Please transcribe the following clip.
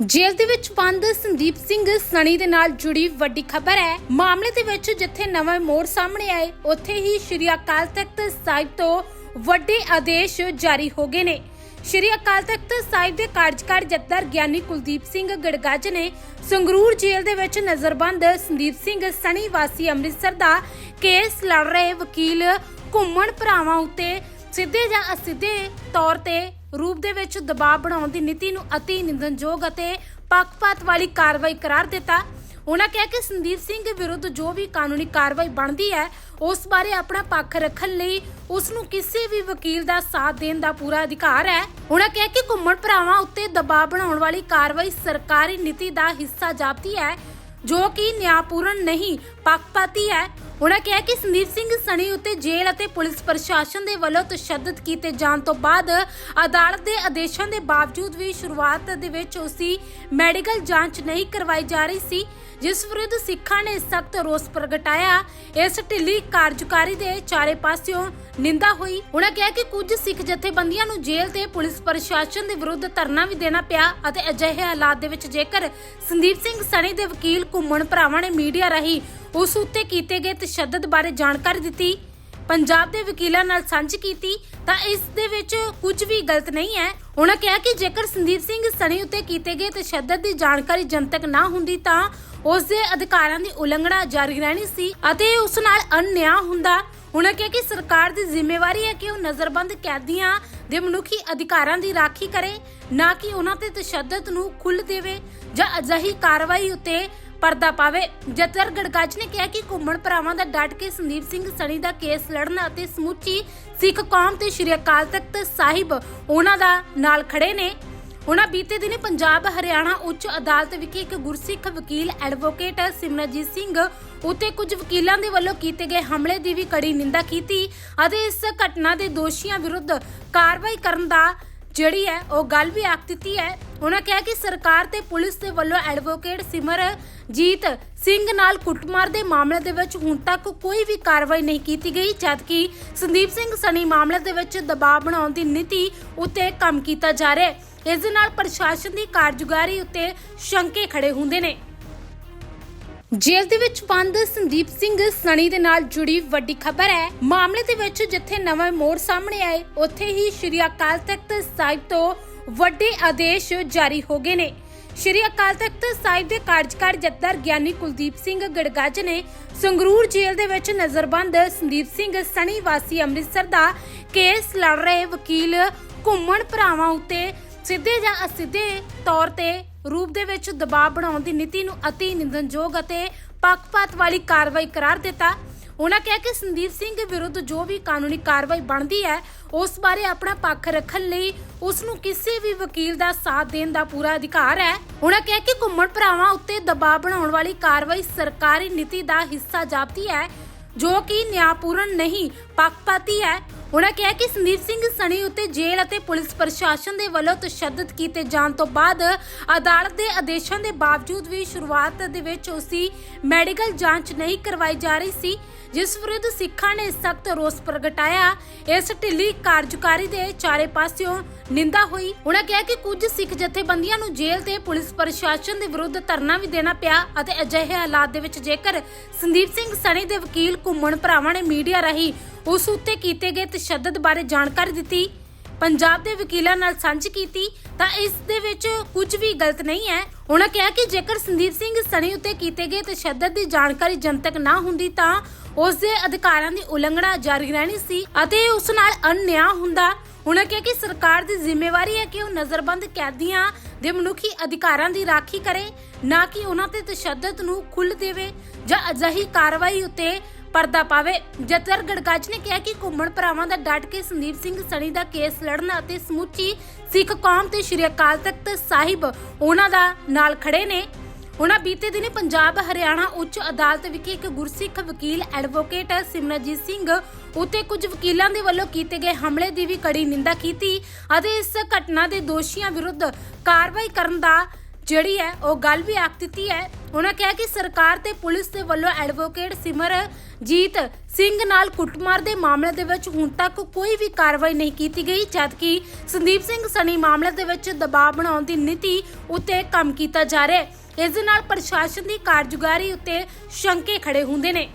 ਜੇਲ੍ਹ ਦੇ ਵਿੱਚ ਬੰਦ ਸੰਦੀਪ ਸਿੰਘ ਸਣੀ ਦੇ ਨਾਲ ਜੁੜੀ ਵੱਡੀ ਖਬਰ ਹੈ। ਮਾਮਲੇ ਦੇ ਵਿੱਚ ਜਿੱਥੇ ਨਵਾਂ ਮੋੜ ਸਾਹਮਣੇ ਆਏ, ਉੱਥੇ ਹੀ ਸ਼੍ਰੀ ਅਕਾਲ ਤਖਤ ਸਾਹਿਬ ਤੋਂ ਵੱਡੇ ਆਦੇਸ਼ ਜਾਰੀ ਹੋ ਗਏ ਨੇ। ਸ਼੍ਰੀ ਅਕਾਲ ਤਖਤ ਸਾਹਿਬ ਦੇ ਕਾਰਜਕਾਰੀ ਜਥੇਦਾਰ ਗਿਆਨੀ ਕੁਲਦੀਪ ਸਿੰਘ ਗੜਗੱਜ ਨੇ ਸੰਗਰੂਰ ਜੇਲ੍ਹ ਦੇ ਵਿੱਚ ਨਜ਼ਰਬੰਦ ਸੰਦੀਪ ਸਿੰਘ ਸਣੀ ਵਾਸੀ ਅੰਮ੍ਰਿਤਸਰ ਦਾ ਕੇਸ ਲੜ ਰਹੇ ਵਕੀਲ ਘੁੰਮਣ ਭਰਾਵਾਂ ਉੱਤੇ ਸਿੱਧੇ ਜਾਂ ਅਸਿੱਧੇ ਤੌਰ ਤੇ ਰੂਪ ਦੇ ਵਿੱਚ ਦਬਾਅ ਬਣਾਉਣ ਦੀ ਨੀਤੀ ਨੂੰ ਅਤੀ ਨਿੰਦਨਯੋਗ ਅਤੇ ਪੱਖਪਾਤ ਵਾਲੀ ਕਾਰਵਾਈ ਕਰਾਰ ਦਿੱਤਾ। ਉਹਨਾਂ ਕਿਹਾ ਕਿ ਸੰਦੀਪ ਸਿੰਘ ਵਿਰੁੱਧ ਜੋ ਵੀ ਕਾਨੂੰਨੀ ਕਾਰਵਾਈ ਬਣਦੀ ਹੈ, ਉਸ ਬਾਰੇ ਆਪਣਾ ਪੱਖ ਰੱਖਣ ਲਈ ਉਸ ਨੂੰ ਕਿਸੇ ਵੀ ਵਕੀਲ ਦਾ ਸਾਥ ਦੇਣ ਦਾ ਪੂਰਾ ਅਧਿਕਾਰ ਹੈ। ਉਹਨਾਂ ਕਿਹਾ ਕਿ ਘੁੰਮਣ ਭਰਾਵਾਂ ਉੱਤੇ ਦਬਾਅ ਬਣਾਉਣ ਵਾਲੀ ਕਾਰਵਾਈ ਸਰਕਾਰੀ ਨੀਤੀ ਦਾ ਹਿੱਸਾ ਜਾਪਦੀ ਹੈ, ਜੋ ਕਿ ਨਿਆਂਪੂਰਨ ਨਹੀਂ, ਪੱਖਪਾਤੀ ਹੈ। ਉਹਨਾਂ ਕਿਹਾ ਕਿ ਸੰਦੀਪ ਸਿੰਘ ਸਣੀ ਉੱਤੇ ਜੇਲ੍ਹ ਅਤੇ ਪੁਲਿਸ ਪ੍ਰਸ਼ਾਸਨ ਦੇ ਵੱਲੋਂ ਤਸ਼ੱਦਦ ਕੀਤੇ ਜਾਣ ਤੋਂ ਬਾਅਦ ਅਦਾਲਤ ਦੇ ਆਦੇਸ਼ਾਂ ਦੇ ਬਾਵਜੂਦ ਵੀ ਸ਼ੁਰੂਆਤ ਦੇ ਵਿੱਚ ਉਸਦੀ ਮੈਡੀਕਲ ਜਾਂਚ ਨਹੀਂ ਕਰਵਾਈ ਜਾ ਰਹੀ ਸੀ, ਜਿਸ ਵਿਰੁੱਧ ਸਿੱਖਾਂ ਨੇ ਸਖਤ ਰੋਸ ਪ੍ਰਗਟਾਇਆ। ਇਸ ਢਿੱਲੀ ਕਾਰਜਕਾਰੀ ਦੇ ਚਾਰੇ ਪਾਸਿਓਂ ਨਿੰਦਾ ਹੋਈ। ਉਹਨਾਂ ਕਿਹਾ ਕਿ ਕੁਝ ਸਿੱਖ ਜਥੇਬੰਦੀਆਂ ਨੂੰ ਜੇਲ੍ਹ ਤੇ ਪੁਲਿਸ ਪ੍ਰਸ਼ਾਸਨ ਦੇ ਵਿਰੁੱਧ ਧਰਨਾ ਵੀ ਦੇਣਾ ਪਿਆ ਅਤੇ ਅਜਿਹੇ ਹਾਲਾਤ ਦੇ ਵਿੱਚ ਜੇਕਰ ਸੰਦੀਪ ਸਿੰਘ ਸਣੀ ਦੇ ਵਕੀਲ ਘੁੰਮਣ ਭਰਾਵਾਂ ਨੇ ਮੀਡੀਆ ਰਾਹੀਂ ਉਸ ਉੱਤੇ ਕੀਤੇ ਗਏ ਤਸ਼ੱਦਦ ਬਾਰੇ ਜਾਣਕਾਰੀ ਦਿੱਤੀ। ਪੰਜਾਬ ਦੇ ਵਕੀਲਾਂ ਨਾਲ ਸਾਂਝੀ ਕੀਤੀ ਤਾਂ ਇਸ ਦੇ ਵਿੱਚ ਕੁਝ ਵੀ ਗਲਤ ਨਹੀਂ ਹੈ। ਉਹਨਾਂ ਕਿਹਾ ਕਿ ਜੇਕਰ ਸੰਦੀਪ ਸਿੰਘ ਸਣੀ ਉੱਤੇ ਕੀਤੇ ਗਏ ਤਸ਼ੱਦਦ ਦੀ ਜਾਣਕਾਰੀ ਜਨਤਕ ਨਾ ਹੁੰਦੀ ਤਾਂ ਉਸ ਦੇ ਅਧਿਕਾਰਾਂ ਦੀ ਉਲੰਘਣਾ ਜਾਰੀ ਰਹਿਣੀ ਸੀ ਅਤੇ ਉਸ ਨਾਲ ਅਨਿਆਂ ਹੁੰਦਾ। ਉਹਨਾਂ ਕਿਹਾ ਕਿ ਸਰਕਾਰ ਦੀ ਜ਼ਿੰਮੇਵਾਰੀ ਹੈ ਕਿ ਉਹ ਨਜ਼ਰਬੰਦ ਕੈਦੀਆਂ ਦੇ ਮਨੁੱਖੀ ਅਧਿਕਾਰਾਂ ਦੀ ਰਾਖੀ ਕਰੇ, ਨਾ ਕਿ ਉਹਨਾਂ ਤੇ ਤਸ਼ੱਦਦ ਨੂੰ ਖੁੱਲ੍ਹ ਦੇਵੇ ਜਾਂ ਅਜਿਹੀ ਕਾਰਵਾਈ ਉੱਤੇ ਪਰਦਾ ਪਾਵੇ। ਜਤਰ ਗੜਗੱਜ ਨੇ ਕਿਹਾ ਕਿ ਘੁੰਮਣ ਭਰਾਵਾਂ ਦਾ ਡਟ ਕੇ ਸੰਦੀਪ ਸਿੰਘ ਸਣੀ ਦਾ ਕੇਸ ਲੜਨ ਅਤੇ ਸਮੁੱਚੀ ਸਿੱਖ ਕੌਮ ਤੇ ਸ਼੍ਰੀ ਅਕਾਲ ਤਖਤ ਸਾਹਿਬ ਉਹਨਾਂ ਦਾ ਨਾਲ ਖੜੇ ਨੇ। ਉਹਨਾਂ ਬੀਤੇ ਦਿਨੀ ਪੰਜਾਬ ਹਰਿਆਣਾ ਉੱਚ ਅਦਾਲਤ ਵਿਖੇ ਇੱਕ ਗੁਰਸਿੱਖ ਵਕੀਲ ਐਡਵੋਕੇਟ ਸਿਮਰਜੀਤ ਸਿੰਘ ਉਤੇ ਕੁਝ ਵਕੀਲਾਂ ਦੇ ਵੱਲੋਂ ਕੀਤੇ ਗਏ ਹਮਲੇ ਦੀ ਵੀ ਕੜੀ ਨਿੰਦਾ ਕੀਤੀ ਅਤੇ ਇਸ ਘਟਨਾ ਦੇ ਦੋਸ਼ੀਆਂ ਵਿਰੁੱਧ ਕਾਰਵਾਈ ਕਰਨ ਦਾ ਜਿਹੜੀ ਹੈ, ਉਹ ਗੱਲ ਵੀ ਆਖ ਦਿੱਤੀ ਹੈ। ਉਹਨਾਂ ਕਿਹਾ ਕਿ ਸਰਕਾਰ ਤੇ ਪੁਲਿਸ ਦੇ ਵੱਲੋਂ ਐਡਵੋਕੇਟ ਸਿਮਰਜੀਤ ਸਿੰਘ ਨਾਲ ਕੁੱਟਮਾਰ ਦੇ ਮਾਮਲੇ ਦੇ ਵਿੱਚ ਹੁਣ ਤੱਕ ਕੋਈ ਵੀ ਕਾਰਵਾਈ ਨਹੀਂ ਕੀਤੀ ਗਈ, ਜਦਕਿ ਸੰਦੀਪ ਸਿੰਘ ਸਣੀ ਮਾਮਲੇ ਦੇ ਵਿੱਚ ਦਬਾਅ ਬਣਾਉਣ ਦੀ ਨੀਤੀ ਉੱਤੇ ਕੰਮ ਕੀਤਾ ਜਾ ਰਿਹਾ ਹੈ। ਇਸ ਦੇ ਨਾਲ ਪ੍ਰਸ਼ਾਸਨ ਦੀ ਕਾਰਜੁਕਾਰੀ ਉੱਤੇ ਸ਼ੰਕੇ ਖੜੇ ਹੁੰਦੇ ਨੇ। ਜੇਲ੍ਹ ਦੇ ਵਿੱਚ ਬੰਦ ਸੰਦੀਪ ਸਿੰਘ ਸਣੀ ਦੇ ਨਾਲ ਜੁੜੀ ਵੱਡੀ ਖਬਰ ਹੈ। ਮਾਮਲੇ ਦੇ ਵਿੱਚ ਜਿੱਥੇ ਨਵਾਂ ਮੋੜ ਸਾਹਮਣੇ ਆਏ, ਉੱਥੇ ਹੀ ਸ਼੍ਰੀ ਅਕਾਲ ਤਖਤ ਸਾਹਿਬ ਤੋਂ ਵੱਡੇ ਆਦੇਸ਼ ਜਾਰੀ ਹੋ ਗਏ ਨੇ। ਸ਼੍ਰੀ ਅਕਾਲ ਤਖਤ ਸਾਹਿਬ ਦੇ ਕਾਰਜਕਾਰ ਜਥੇਦਾਰ ਗਿਆਨੀ ਕੁਲਦੀਪ ਸਿੰਘ ਗੜਗੱਜ ਨੇ ਸੰਗਰੂਰ ਜੇਲ੍ਹ ਦੇ ਵਿੱਚ ਨਜ਼ਰਬੰਦ ਸੰਦੀਪ ਸਿੰਘ ਸਣੀ ਵਾਸੀ ਅੰਮ੍ਰਿਤਸਰ ਦਾ ਕੇਸ ਲੜ ਰਹੇ ਵਕੀਲ ਘੁੰਮਣ ਭਰਾਵਾਂ ਉੱਤੇ ਸਿੱਧੇ ਜਾਂ ਅਸਿੱਧੇ ਤੌਰ ਤੇ ਰੂਪ ਦੇ ਵਿੱਚ ਦਬਾਅ ਬਣਾਉਣ ਦੀ ਨੀਤੀ ਨੂੰ ਅਤੀ ਨਿੰਦਨਯੋਗ ਅਤੇ ਪੱਖਪਾਤ ਵਾਲੀ ਕਾਰਵਾਈ ਕਰਾਰ ਦਿੱਤਾ। ਉਹਨਾਂ ਕਿਹਾ ਕਿ ਸੰਦੀਪ ਸਿੰਘ ਵਿਰੁੱਧ ਜੋ ਵੀ ਕਾਨੂੰਨੀ ਕਾਰਵਾਈ ਬਣਦੀ ਹੈ, ਉਸ ਬਾਰੇ ਆਪਣਾ ਪੱਖ ਰੱਖਣ ਲਈ ਉਸ ਨੂੰ ਕਿਸੇ ਵੀ ਵਕੀਲ ਦਾ ਸਾਥ ਦੇਣ ਦਾ ਪੂਰਾ ਅਧਿਕਾਰ ਹੈ। ਉਹਨਾਂ ਕਿਹਾ ਕਿ ਘੁੰਮਣ ਭਰਾਵਾਂ ਉੱਤੇ ਦਬਾਅ ਬਣਾਉਣ ਵਾਲੀ ਕਾਰਵਾਈ ਸਰਕਾਰੀ ਨੀਤੀ ਦਾ ਹਿੱਸਾ ਜਾਪਦੀ ਹੈ, ਜੋ ਕਿ ਨਿਆਂਪੂਰਨ ਨਹੀਂ, ਪੱਖਪਾਤੀ ਹੈ। ਉਹਨਾਂ ਕਿਹਾ ਕਿ ਸੰਦੀਪ ਸਿੰਘ ਸਣੀ ਉੱਤੇ ਜੇਲ੍ਹ ਅਤੇ ਪੁਲਿਸ ਪ੍ਰਸ਼ਾਸਨ ਦੇ ਵੱਲੋਂ ਤਸ਼ੱਦਦ ਕੀਤੇ ਜਾਣ ਤੋਂ ਬਾਅਦ ਅਦਾਲਤ ਦੇ ਆਦੇਸ਼ਾਂ ਦੇ ਬਾਵਜੂਦ ਵੀ ਸ਼ੁਰੂਆਤ ਦੇ ਵਿੱਚ ਉਸਦੀ ਮੈਡੀਕਲ ਜਾਂਚ ਨਹੀਂ ਕਰਵਾਈ ਜਾ ਰਹੀ ਸੀ, ਜਿਸ ਵਿਰੁੱਧ ਸਿੱਖਾਂ ਨੇ ਸਖਤ ਰੋਸ ਪ੍ਰਗਟਾਇਆ। ਇਸ ਢਿੱਲੀ ਕਾਰਜਕਾਰੀ ਦੇ ਚਾਰੇ ਪਾਸਿਓਂ ਨਿੰਦਾ ਹੋਈ। ਉਹਨਾਂ ਕਿਹਾ ਕਿ ਕੁਝ ਸਿੱਖ ਜਥੇਬੰਦੀਆਂ ਨੂੰ ਜੇਲ੍ਹ ਤੇ ਪੁਲਿਸ ਪ੍ਰਸ਼ਾਸਨ ਦੇ ਵਿਰੁੱਧ ਧਰਨਾ ਵੀ ਦੇਣਾ ਪਿਆ ਅਤੇ ਅਜਿਹੇ ਹਾਲਾਤ ਦੇ ਵਿੱਚ ਜੇਕਰ ਸੰਦੀਪ ਸਿੰਘ ਸਣੀ ਦੇ ਵਕੀਲ ਘੁੰਮਣ ਭਰਾਵਾਂ ਨੇ ਮੀਡੀਆ ਰਾਹੀਂ ਉਸ ਉੱਤੇ ਕੀਤੇ ਗਏ ਤਸ਼ੱਦਦ ਬਾਰੇ ਜਾਣਕਾਰੀ ਦਿੱਤੀ। ਪੰਜਾਬ ਦੇ ਵਕੀਲਾਂ ਨਾਲ ਸਾਂਝੀ ਕੀਤੀ ਤਾਂ ਇਸ ਦੇ ਵਿੱਚ ਕੁਝ ਵੀ ਗਲਤ ਨਹੀਂ ਹੈ। ਉਹਨਾਂ ਕਿਹਾ ਕਿ ਜੇਕਰ ਸੰਦੀਪ ਸਿੰਘ ਸਣੀ ਉੱਤੇ ਕੀਤੇ ਗਏ ਤਸ਼ੱਦਦ ਦੀ ਜਾਣਕਾਰੀ ਜਨਤਕ ਨਾ ਹੁੰਦੀ ਤਾਂ ਉਸ ਦੇ ਅਧਿਕਾਰਾਂ ਦੀ ਉਲੰਘਣਾ ਜਾਰੀ ਰਹਿਣੀ ਸੀ ਅਤੇ ਉਸ ਨਾਲ ਅਨਿਆਂ ਹੁੰਦਾ। ਉਹਨਾਂ ਕਿਹਾ ਕਿ ਸਰਕਾਰ ਦੀ ਜ਼ਿੰਮੇਵਾਰੀ ਹੈ ਕਿ ਉਹ ਨਜ਼ਰਬੰਦ ਕੈਦੀਆਂ ਦੇ ਮਨੁੱਖੀ ਅਧਿਕਾਰਾਂ ਦੀ ਰਾਖੀ ਕਰੇ, ਨਾ ਕਿ ਉਹਨਾਂ ਤੇ ਤਸ਼ੱਦਦ ਨੂੰ ਖੁੱਲ੍ਹ ਦੇਵੇ ਜਾਂ ਅਜਿਹੀ ਕਾਰਵਾਈ ਉੱਤੇ ਪਰਦਾ ਪਾਵੇ। ਜਤਰ ਗੜਗੱਜ ਨੇ ਕਿਹਾ ਕਿ ਘੁੰਮਣ ਭਰਾਵਾਂ ਦਾ ਡਟ ਕੇ ਸੰਦੀਪ ਸਿੰਘ ਸਣੀ ਦਾ ਕੇਸ ਲੜਨ ਅਤੇ ਸਮੁੱਚੀ ਸਿੱਖ ਕੌਮ ਤੇ ਸ਼੍ਰੀ ਅਕਾਲ ਤਖਤ ਸਾਹਿਬ ਉਹਨਾਂ ਦਾ ਨਾਲ ਖੜੇ ਨੇ। ਉਹਨਾਂ ਬੀਤੇ ਦਿਨੀ ਪੰਜਾਬ ਹਰਿਆਣਾ ਉੱਚ ਅਦਾਲਤ ਵਿਖੇ ਇੱਕ ਗੁਰਸਿੱਖ ਵਕੀਲ ਐਡਵੋਕੇਟ ਸਿਮਰਨਜੀਤ ਸਿੰਘ ਉਤੇ ਕੁਝ ਵਕੀਲਾਂ ਦੇ ਵੱਲੋਂ ਕੀਤੇ ਗਏ ਹਮਲੇ ਦੀ ਵੀ ਕੜੀ ਨਿੰਦਾ ਕੀਤੀ ਅਤੇ ਇਸ ਘਟਨਾ ਦੇ ਦੋਸ਼ੀਆਂ ਵਿਰੁੱਧ ਕਾਰਵਾਈ ਕਰਨ ਦਾ ਜਿਹੜੀ ਹੈ, ਉਹ ਗੱਲ ਵੀ ਆਖ ਦਿੱਤੀ ਹੈ। ਉਹਨਾਂ ਕਿਹਾ ਕਿ ਸਰਕਾਰ ਤੇ ਪੁਲਿਸ ਦੇ ਵੱਲੋਂ ਐਡਵੋਕੇਟ ਸਿਮਰਜੀਤ ਸਿੰਘ ਨਾਲ ਕੁੱਟਮਾਰ ਦੇ ਮਾਮਲੇ ਦੇ ਵਿੱਚ ਹੁਣ ਤੱਕ ਕੋਈ ਵੀ ਕਾਰਵਾਈ ਨਹੀਂ ਕੀਤੀ ਗਈ, ਜਦਕਿ ਸੰਦੀਪ ਸਿੰਘ ਸਣੀ ਮਾਮਲੇ ਦੇ ਵਿੱਚ ਦਬਾਅ ਬਣਾਉਣ ਦੀ ਨੀਤੀ ਉੱਤੇ ਕੰਮ ਕੀਤਾ ਜਾ ਰਿਹਾ ਹੈ। ਇਸ ਦੇ ਨਾਲ ਪ੍ਰਸ਼ਾਸਨ ਦੀ ਕਾਰਜੁਕਾਰੀ ਉੱਤੇ ਸ਼ੰਕੇ ਖੜੇ ਹੁੰਦੇ ਨੇ।